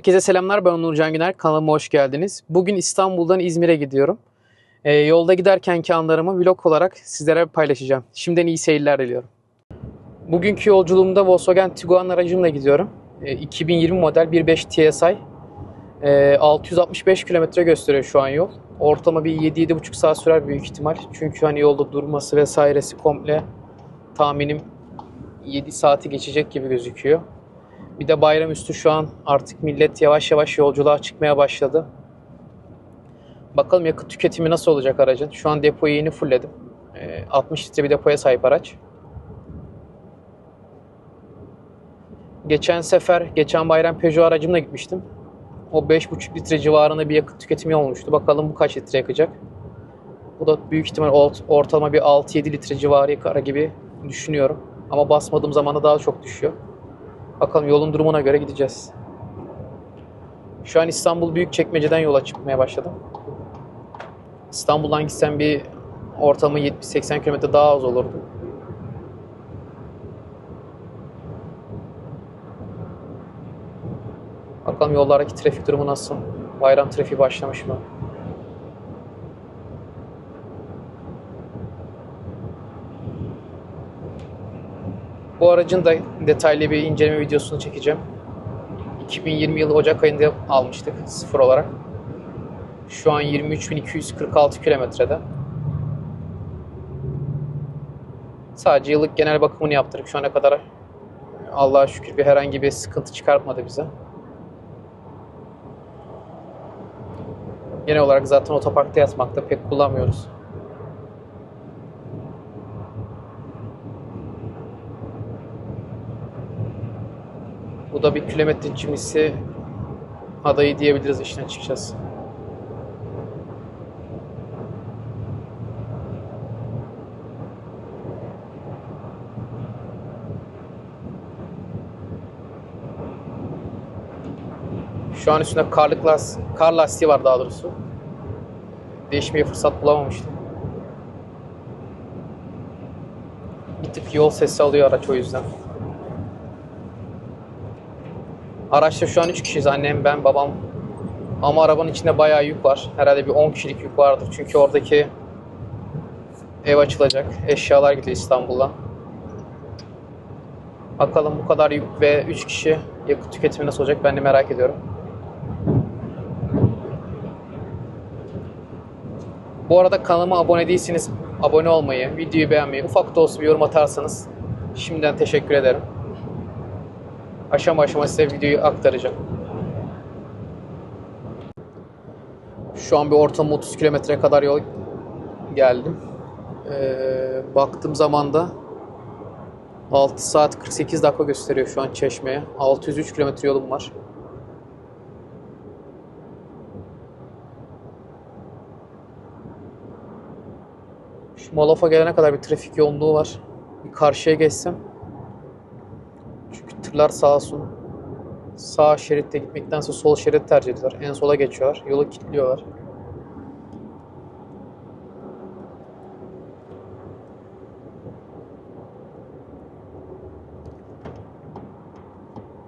Herkese selamlar ben Nurcan Güner kanalıma hoş geldiniz. Bugün İstanbul'dan İzmir'e gidiyorum. Ee, yolda giderkenki anlarımı vlog olarak sizlere paylaşacağım. Şimdiden iyi seyirler diliyorum. Bugünkü yolculuğumda Volkswagen Tiguan aracımla gidiyorum. Ee, 2020 model 1.5 TSI. Ee, 665 kilometre gösteriyor şu an yol. Ortalama bir 7-7,5 saat sürer büyük ihtimal. Çünkü hani yolda durması vesairesi komple tahminim 7 saati geçecek gibi gözüküyor. Bir de bayramüstü şu an artık millet yavaş yavaş yolculuğa çıkmaya başladı. Bakalım yakıt tüketimi nasıl olacak aracın. Şu an depoyu yeni fullledim. Ee, 60 litre bir depoya sahip araç. Geçen sefer, geçen bayram Peugeot aracımla gitmiştim. O 5,5 litre civarında bir yakıt tüketimi olmuştu. Bakalım bu kaç litre yakacak. Bu da büyük ihtimal ort- ortalama bir 6-7 litre civarı yakar gibi düşünüyorum. Ama basmadığım zaman da daha çok düşüyor. Bakalım yolun durumuna göre gideceğiz. Şu an İstanbul Büyükçekmece'den yola çıkmaya başladım. İstanbul'dan gitsem bir ortamı 70-80 km daha az olurdu. Bakalım yollardaki trafik durumu nasıl? Bayram trafiği başlamış mı? Bu aracın da detaylı bir inceleme videosunu çekeceğim. 2020 yılı Ocak ayında almıştık sıfır olarak. Şu an 23.246 kilometrede. Sadece yıllık genel bakımını yaptırdık şu ana kadar. Allah'a şükür bir herhangi bir sıkıntı çıkartmadı bize. Genel olarak zaten otoparkta yatmakta pek kullanmıyoruz. Bu da bir kilometre cimrisi adayı diyebiliriz işin açıkçası. Şu an üstünde karlık las kar lastiği var daha doğrusu. Değişmeye fırsat bulamamıştım. Bir tık yol sesi alıyor araç o yüzden. Araçta şu an 3 kişiyiz. Annem, ben, babam. Ama arabanın içinde bayağı yük var. Herhalde bir 10 kişilik yük vardır. Çünkü oradaki ev açılacak. Eşyalar gidiyor İstanbul'a. Bakalım bu kadar yük ve 3 kişi yakıt tüketimi nasıl olacak ben de merak ediyorum. Bu arada kanalıma abone değilseniz abone olmayı, videoyu beğenmeyi, ufak da olsa bir yorum atarsanız şimdiden teşekkür ederim aşama aşama size videoyu aktaracağım. Şu an bir ortalama 30 kilometre kadar yol geldim. Ee, baktığım zaman da 6 saat 48 dakika gösteriyor şu an Çeşme'ye. 603 kilometre yolum var. Şu Molof'a gelene kadar bir trafik yoğunluğu var. Bir karşıya geçsem tırlar sağ sağ şeritte gitmektense sol şerit tercih ediyorlar. En sola geçiyorlar. Yolu kilitliyorlar.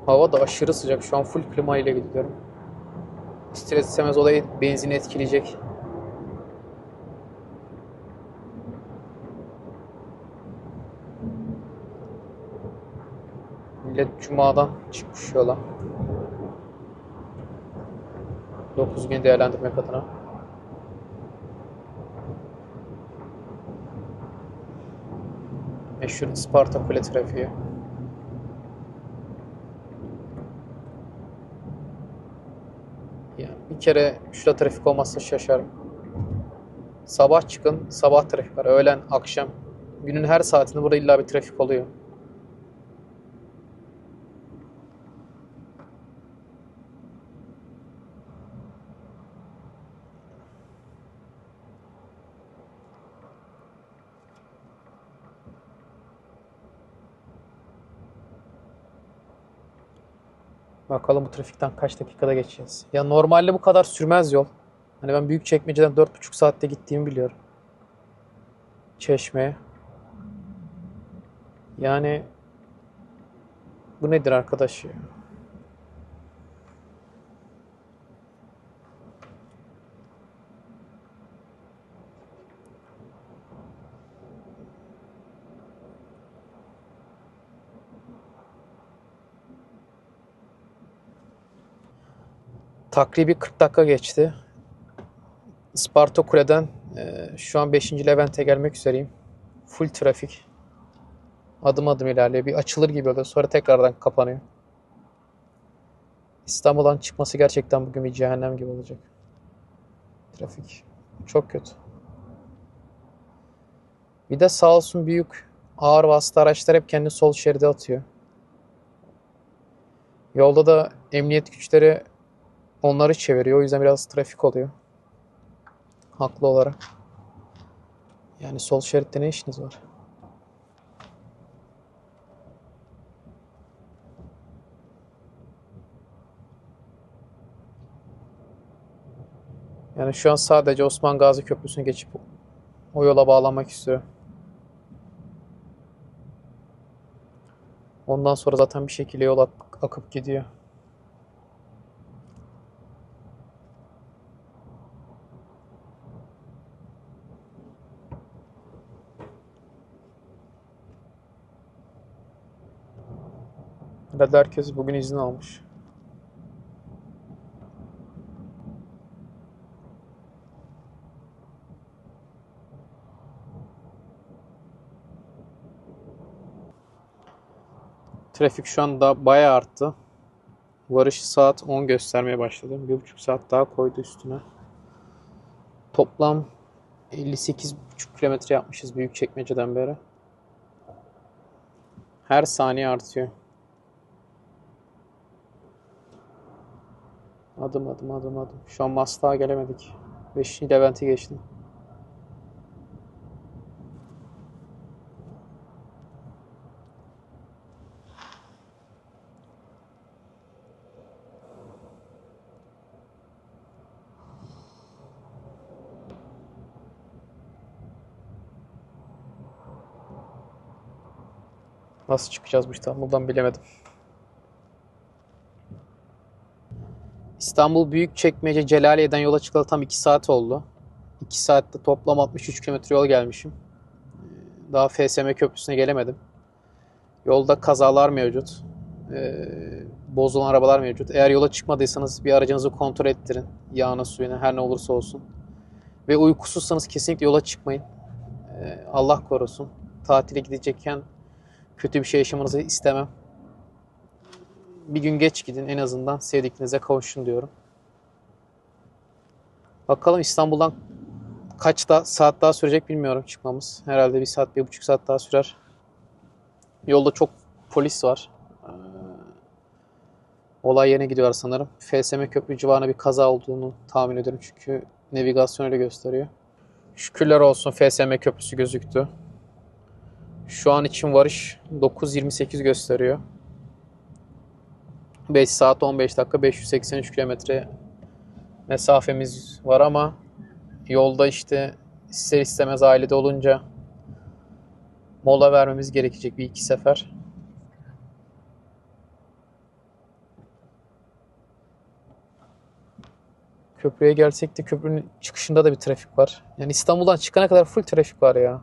Hava da aşırı sıcak. Şu an full klima ile gidiyorum. İster istemez olayı benzini etkileyecek. Millet Cuma'dan çıkmış yola. 9 gün değerlendirmek adına. Meşhur Isparta Kule trafiği. Yani bir kere şurada trafik olmazsa şaşarım. Sabah çıkın, sabah trafik var. Öğlen, akşam. Günün her saatinde burada illa bir trafik oluyor. Bakalım bu trafikten kaç dakikada geçeceğiz. Ya normalde bu kadar sürmez yol. Hani ben büyük çekmeceden 4,5 saatte gittiğimi biliyorum. Çeşme'ye. Yani bu nedir arkadaş? Takribi 40 dakika geçti. Sparta Kule'den e, şu an 5. Levent'e gelmek üzereyim. Full trafik. Adım adım ilerliyor. Bir açılır gibi oluyor. Sonra tekrardan kapanıyor. İstanbul'dan çıkması gerçekten bugün bir cehennem gibi olacak. Trafik çok kötü. Bir de sağ olsun büyük ağır vasıta araçlar hep kendi sol şeride atıyor. Yolda da emniyet güçleri onları çeviriyor. O yüzden biraz trafik oluyor. Haklı olarak. Yani sol şeritte ne işiniz var? Yani şu an sadece Osman Gazi Köprüsü'nü geçip o yola bağlanmak istiyor. Ondan sonra zaten bir şekilde yol ak- akıp gidiyor. Herhalde herkes bugün izin almış. Trafik şu an da bayağı arttı. Varış saat 10 göstermeye başladı. Bir buçuk saat daha koydu üstüne. Toplam 58,5 kilometre yapmışız Büyükçekmece'den beri. Her saniye artıyor. Adım adım adım adım. Şu an Maslak'a gelemedik. 5. Levent'i geçtim. Nasıl çıkacağız bu İstanbul'dan bilemedim. İstanbul Büyükçekmece Celaliye'den yola çıkalı tam 2 saat oldu. 2 saatte toplam 63 kilometre yol gelmişim. Ee, Daha FSM Köprüsü'ne gelemedim. Yolda kazalar mevcut. Ee, bozulan arabalar mevcut. Eğer yola çıkmadıysanız bir aracınızı kontrol ettirin. Yağına suyuna her ne olursa olsun. Ve uykusuzsanız kesinlikle yola çıkmayın. Ee, Allah korusun. Tatile gidecekken kötü bir şey yaşamanızı istemem. Bir gün geç gidin en azından sevdiklerinize kavuşun diyorum. Bakalım İstanbul'dan kaç da saat daha sürecek bilmiyorum çıkmamız. Herhalde bir saat, bir buçuk saat daha sürer. Yolda çok polis var. Ee, olay yerine gidiyorlar sanırım. FSM köprü civarında bir kaza olduğunu tahmin ediyorum çünkü navigasyon öyle gösteriyor. Şükürler olsun FSM köprüsü gözüktü. Şu an için varış 9.28 gösteriyor. 5 saat 15 dakika 583 kilometre mesafemiz var ama yolda işte ister istemez ailede olunca mola vermemiz gerekecek bir iki sefer. Köprüye gelsek de köprünün çıkışında da bir trafik var. Yani İstanbul'dan çıkana kadar full trafik var ya.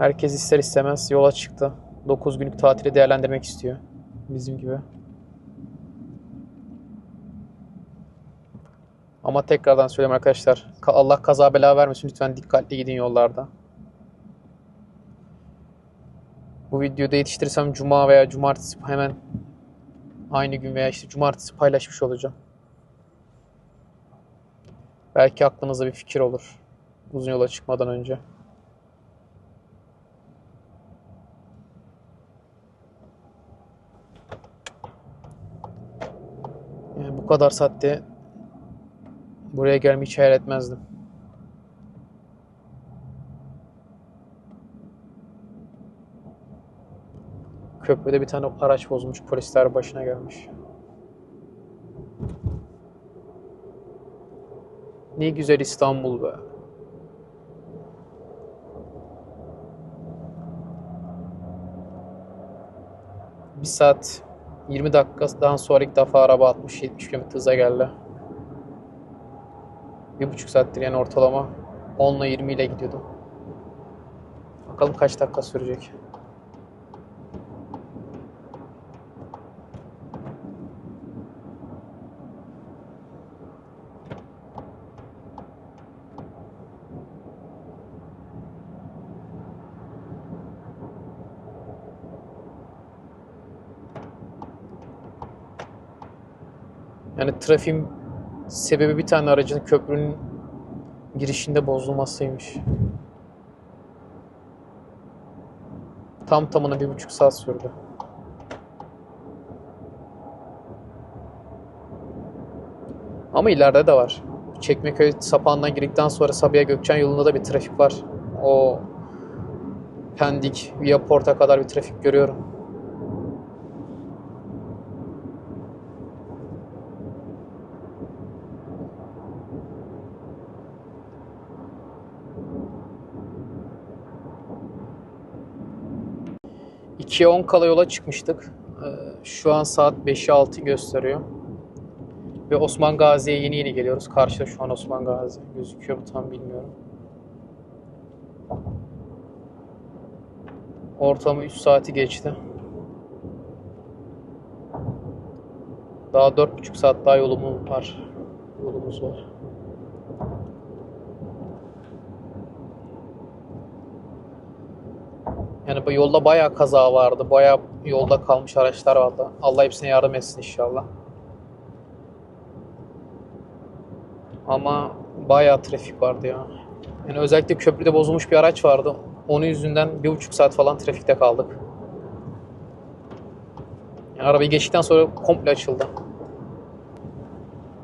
Herkes ister istemez yola çıktı. 9 günlük tatili değerlendirmek istiyor. Bizim gibi. Ama tekrardan söyleyeyim arkadaşlar. Ka- Allah kaza bela vermesin. Lütfen dikkatli gidin yollarda. Bu videoda yetiştirirsem cuma veya cumartesi hemen aynı gün veya işte cumartesi paylaşmış olacağım. Belki aklınıza bir fikir olur. Uzun yola çıkmadan önce. Kadar saatte buraya gelmeyi hiç hayal etmezdim. Köprüde bir tane araç bozmuş. Polisler başına gelmiş. Ne güzel İstanbul be. Bir saat 20 dakikadan sonra ilk defa araba 60-70 km hıza geldi. Bir buçuk saattir yani ortalama 10 ile 20 ile gidiyordum. Bakalım kaç dakika sürecek. Trafiğin sebebi bir tane aracın köprünün girişinde bozulmasıymış. Tam tamına bir buçuk saat sürdü. Ama ileride de var. Çekmeköy sapağından girdikten sonra Sabiha Gökçen yolunda da bir trafik var. O Pendik, Viaport'a kadar bir trafik görüyorum. İkiye 10 kala yola çıkmıştık. Ee, Şu an saat 5'i 6 gösteriyor. Ve Osman Gazi'ye yeni yeni geliyoruz. Karşıda şu an Osman Gazi. Gözüküyor mu tam bilmiyorum. Ortamı 3 saati geçti. Daha 4,5 saat daha yolumuz var. Yolumuz var. Yani bu yolda bayağı kaza vardı. Bayağı yolda kalmış araçlar vardı. Allah hepsine yardım etsin inşallah. Ama bayağı trafik vardı ya. Yani özellikle köprüde bozulmuş bir araç vardı. Onun yüzünden bir buçuk saat falan trafikte kaldık. Yani arabayı geçtikten sonra komple açıldı.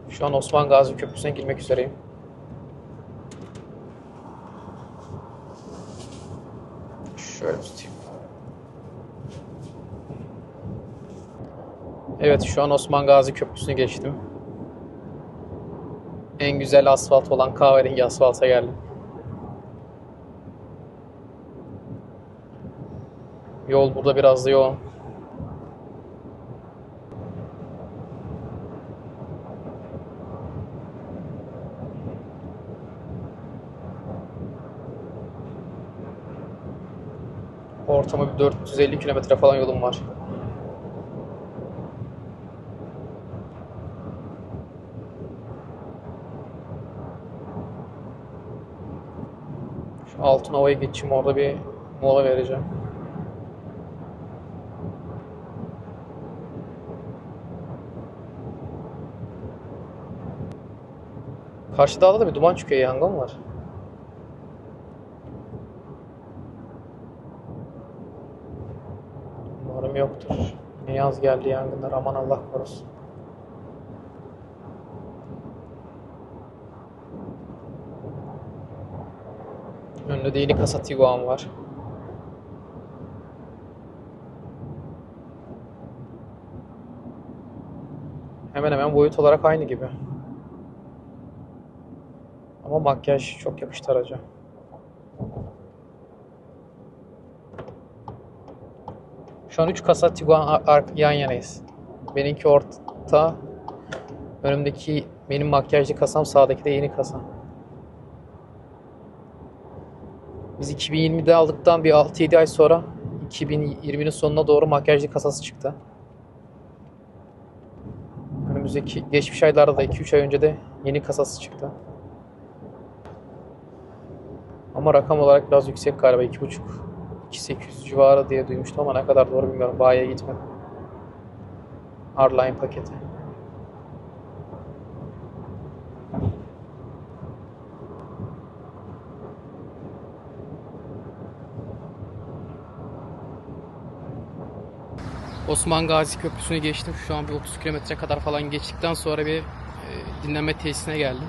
Şu an Osman Gazi Köprüsü'ne girmek üzereyim. Şöyle tutayım. Evet şu an Osman Gazi Köprüsü'nü geçtim. En güzel asfalt olan kahverengi asfalta geldim. Yol burada biraz da yoğun. Ortama bir 450 kilometre falan yolum var. Şu Altınova'ya geçeyim orada bir mola vereceğim. Karşı dağda da bir duman çıkıyor, yangın var. Umarım yoktur. Ne yaz geldi yangınlar, aman Allah korusun. Önünde de yeni kasa Tiguan var. Hemen hemen boyut olarak aynı gibi. Ama makyaj çok yapıştı araca. Şu an 3 kasa Tiguan yan yanayız. Benimki orta. Önümdeki benim makyajlı kasam sağdaki de yeni kasam. Biz 2020'de aldıktan bir 6-7 ay sonra 2020'nin sonuna doğru makyajlı kasası çıktı. Önümüzdeki geçmiş aylarda da 2-3 ay önce de yeni kasası çıktı. Ama rakam olarak biraz yüksek galiba 2.5 2800 civarı diye duymuştum ama ne kadar doğru bilmiyorum. Bayiye gitmedim. Hardline paketi. Osman Gazi Köprüsü'nü geçtim. Şu an bir 30 kilometre kadar falan geçtikten sonra bir e, dinlenme tesisine geldim.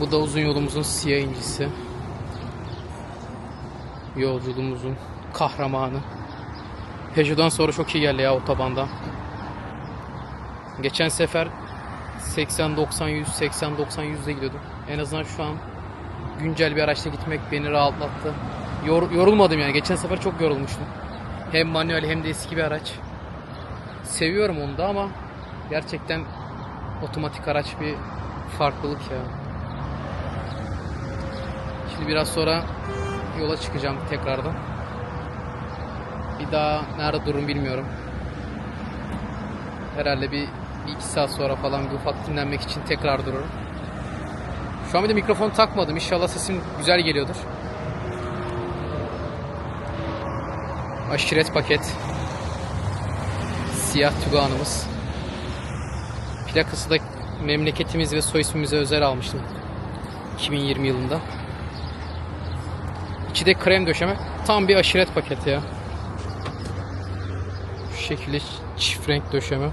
Bu da uzun yolumuzun siyah incisi. Yolculuğumuzun kahramanı. Peugeot'dan sonra çok iyi geldi ya otobanda. Geçen sefer 80 90 100 80 90 100'de gidiyordum. En azından şu an güncel bir araçla gitmek beni rahatlattı. Yor- yorulmadım yani. Geçen sefer çok yorulmuştum. Hem manuel hem de eski bir araç. Seviyorum onu da ama gerçekten otomatik araç bir farklılık ya. Şimdi biraz sonra yola çıkacağım tekrardan. Bir daha nerede dururum bilmiyorum. Herhalde bir, bir iki saat sonra falan bir ufak dinlenmek için tekrar dururum. Şu an bir de mikrofon takmadım. İnşallah sesim güzel geliyordur. Aşiret paket. Siyah Tügan'ımız. Plakası da memleketimiz ve soy ismimize özel almıştım. 2020 yılında. İçi de krem döşeme. Tam bir aşiret paketi ya. Şu şekilde çift renk döşeme.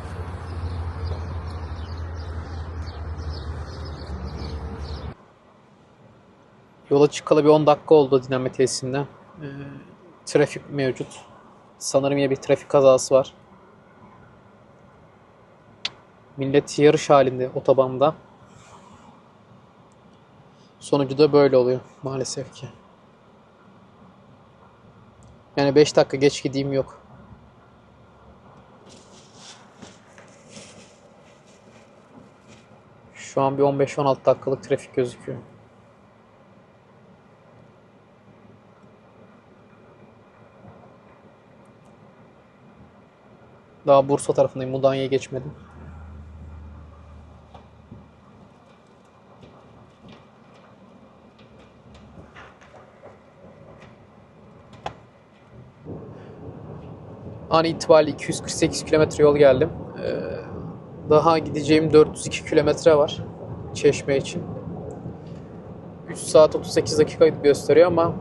Yola çıkalı bir 10 dakika oldu dinlenme tesisinden. Ee, trafik mevcut. Sanırım yine bir trafik kazası var. Millet yarış halinde otobanda. Sonucu da böyle oluyor maalesef ki. Yani 5 dakika geç gideyim yok. Şu an bir 15-16 dakikalık trafik gözüküyor. Daha Bursa tarafındayım. Mudanya'ya geçmedim. An itibariyle 248 kilometre yol geldim. Ee, daha gideceğim 402 kilometre var Çeşme için. 3 saat 38 dakika gösteriyor ama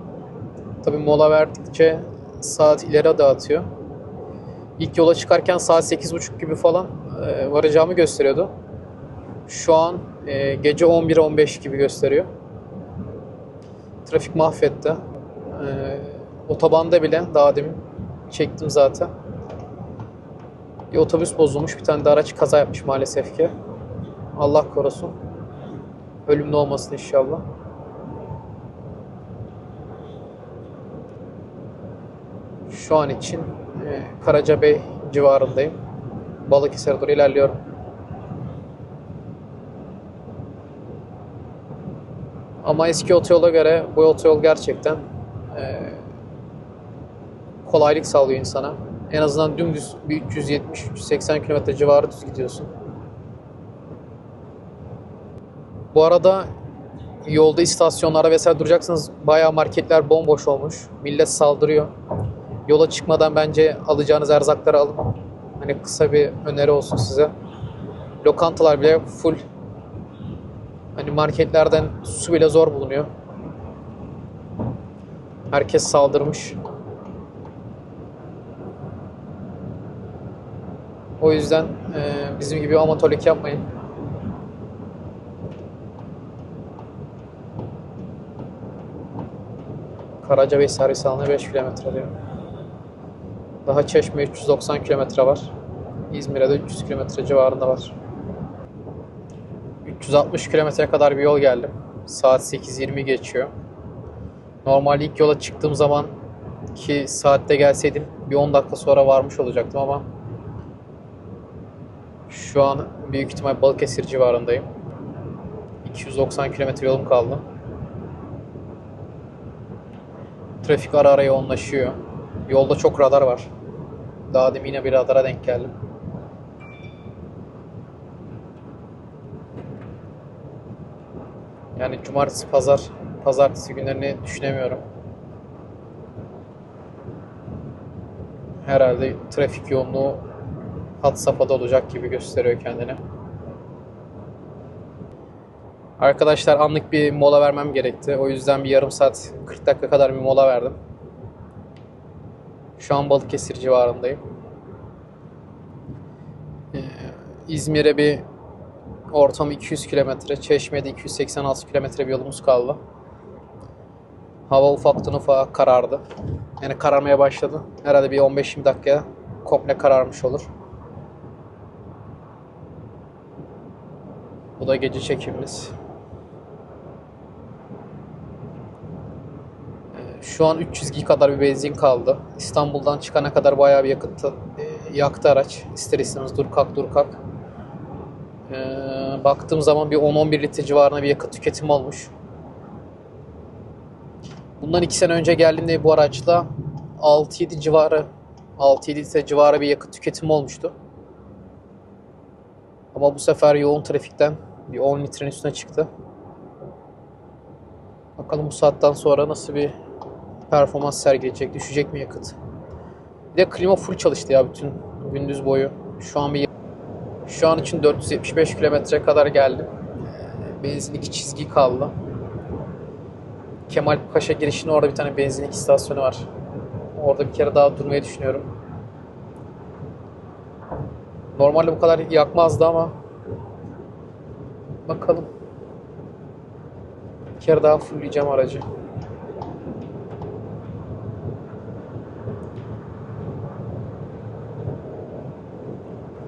tabii mola verdikçe saat ileri dağıtıyor. İlk yola çıkarken saat 8.30 gibi falan e, varacağımı gösteriyordu. Şu an e, gece 11-15 gibi gösteriyor. Trafik mahvetti. E, otobanda bile daha demin çektim zaten. Bir otobüs bozulmuş, bir tane de araç kaza yapmış maalesef ki. Allah korusun. Ölümlü olmasın inşallah. Şu an için e, Karacabey civarındayım. Balıkesir'e doğru ilerliyorum. Ama eski otoyola göre bu otoyol gerçekten e, kolaylık sağlıyor insana. En azından dümdüz bir 370-380 km civarı düz gidiyorsun. Bu arada yolda istasyonlara vesaire duracaksınız. Bayağı marketler bomboş olmuş. Millet saldırıyor. Yola çıkmadan bence alacağınız erzakları alın. Hani kısa bir öneri olsun size. Lokantalar bile full. Hani marketlerden su bile zor bulunuyor. Herkes saldırmış. O yüzden e, bizim gibi amatörlük yapmayın. Karacabey servis alanı 5 kilometre diyor. Daha Çeşme 390 kilometre var. İzmir'e de 300 kilometre civarında var. 360 kilometre kadar bir yol geldim. Saat 8.20 geçiyor. Normal ilk yola çıktığım zaman ki saatte gelseydim bir 10 dakika sonra varmış olacaktım ama şu an büyük ihtimal Balıkesir civarındayım. 290 kilometre yolum kaldı. Trafik ara ara yoğunlaşıyor. Yolda çok radar var. Daha demin yine bir radara denk geldim. Yani cumartesi, pazar, pazartesi günlerini düşünemiyorum. Herhalde trafik yoğunluğu hat safhada olacak gibi gösteriyor kendini. Arkadaşlar anlık bir mola vermem gerekti. O yüzden bir yarım saat 40 dakika kadar bir mola verdim. Şu an Balıkesir civarındayım. Ee, İzmir'e bir ortam 200 kilometre, Çeşme'de 286 kilometre bir yolumuz kaldı. Hava ufaktan ufağa karardı. Yani kararmaya başladı. Herhalde bir 15-20 dakika komple kararmış olur. Da gece çekimimiz. Ee, Şu an 300 çizgi kadar bir benzin kaldı. İstanbul'dan çıkana kadar bayağı bir yakıt e, yaktı araç. İster istemez dur kalk dur kalk. Ee, baktığım zaman bir 10-11 litre civarında bir yakıt tüketimi olmuş. Bundan 2 sene önce geldiğimde bu araçla 6-7 civarı 6-7 litre civarı bir yakıt tüketimi olmuştu. Ama bu sefer yoğun trafikten bir 10 litrenin üstüne çıktı. Bakalım bu saatten sonra nasıl bir performans sergileyecek, düşecek mi yakıt? Bir de klima full çalıştı ya bütün gündüz boyu. Şu an bir şu an için 475 kilometre kadar geldim. Benzinlik çizgi kaldı. Kemal Paşa girişinin orada bir tane benzinlik istasyonu var. Orada bir kere daha durmayı düşünüyorum. Normalde bu kadar yakmazdı ama bakalım. Bir kere daha fullleyeceğim aracı.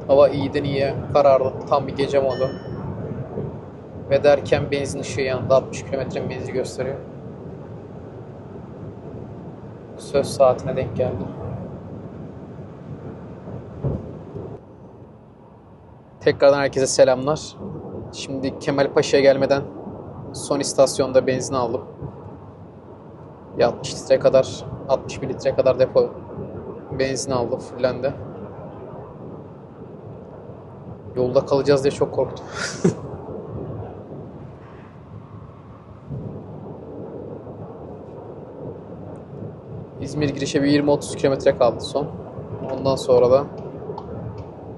Hava iyiden iyiye karardı. Tam bir gece modu. Ve derken benzin ışığı yanında 60 km benzin gösteriyor. Söz saatine denk geldi. Tekrardan herkese selamlar. Şimdi Kemal Paşa'ya gelmeden son istasyonda benzin aldım. Bir 60 litre kadar, 61 litre kadar depo benzin aldım, fullendi. Yolda kalacağız diye çok korktum. İzmir girişe bir 20-30 kilometre kaldı son. Ondan sonra da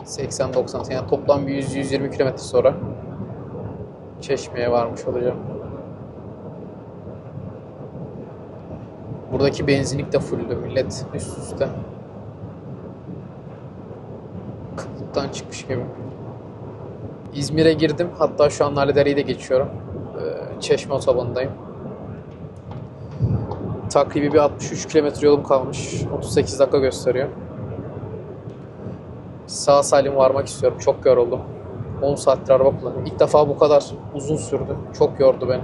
80-90 yani toplam bir 100-120 kilometre sonra Çeşme'ye varmış olacağım. Buradaki benzinlik de fulldü millet üst üste. Kıtlıktan çıkmış gibi. İzmir'e girdim. Hatta şu an Laledere'yi de geçiyorum. Ee, Çeşme otobanındayım. Takribi bir 63 kilometre yolum kalmış. 38 dakika gösteriyor. Sağ salim varmak istiyorum. Çok yoruldum. 10 saattir araba kullanıyorum. İlk defa bu kadar uzun sürdü. Çok yordu beni.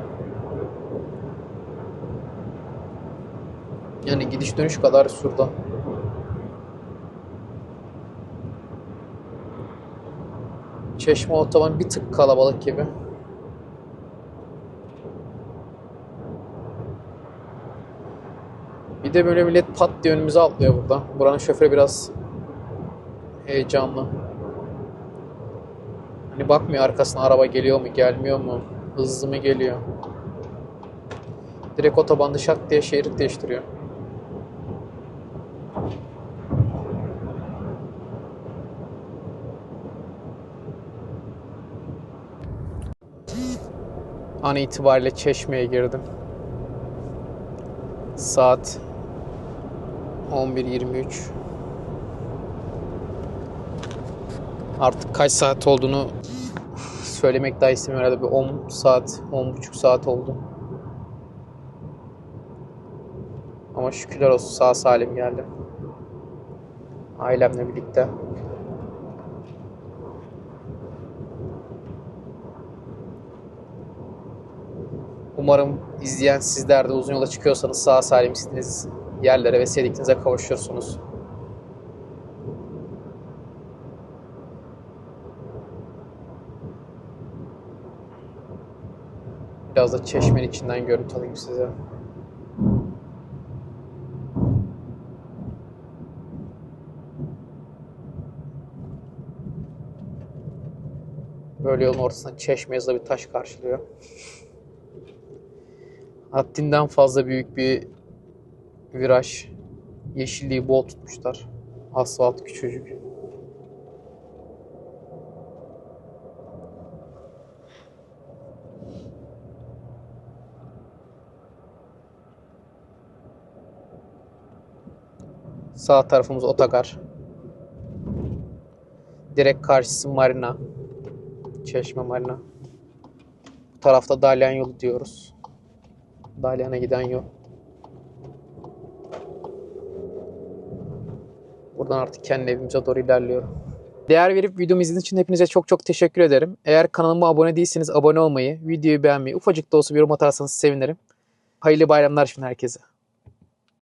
Yani gidiş dönüş kadar sürdü. Çeşme otoban bir tık kalabalık gibi. Bir de böyle millet pat diye önümüze atlıyor burada. Buranın şoförü biraz heyecanlı. Hani bakmıyor arkasına araba geliyor mu gelmiyor mu? Hızlı mı geliyor? Direkt otobanda şak diye şerit değiştiriyor. An itibariyle Çeşme'ye girdim. Saat 11.23. Artık kaç saat olduğunu söylemek daha istemiyorum. Herhalde bir 10 saat, 10,5 saat oldu. Ama şükürler olsun sağ salim geldim. Ailemle birlikte. Umarım izleyen sizler de uzun yola çıkıyorsanız sağ salim istediğiniz yerlere ve sevdiklerinize kavuşursunuz. Biraz da çeşmenin içinden görüntü alayım size. Böyle yolun ortasında çeşme yazılı bir taş karşılıyor. Haddinden fazla büyük bir viraj. Yeşilliği bol tutmuşlar. Asfalt küçücük. Sağ tarafımız otogar. Direkt karşısı marina. Çeşme marina. Bu tarafta Dalyan yolu diyoruz. Dalyan'a giden yol. Buradan artık kendi evimize doğru ilerliyorum. Değer verip videomu izlediğiniz için hepinize çok çok teşekkür ederim. Eğer kanalıma abone değilseniz abone olmayı, videoyu beğenmeyi, ufacık da olsa bir yorum atarsanız sevinirim. Hayırlı bayramlar şimdi herkese.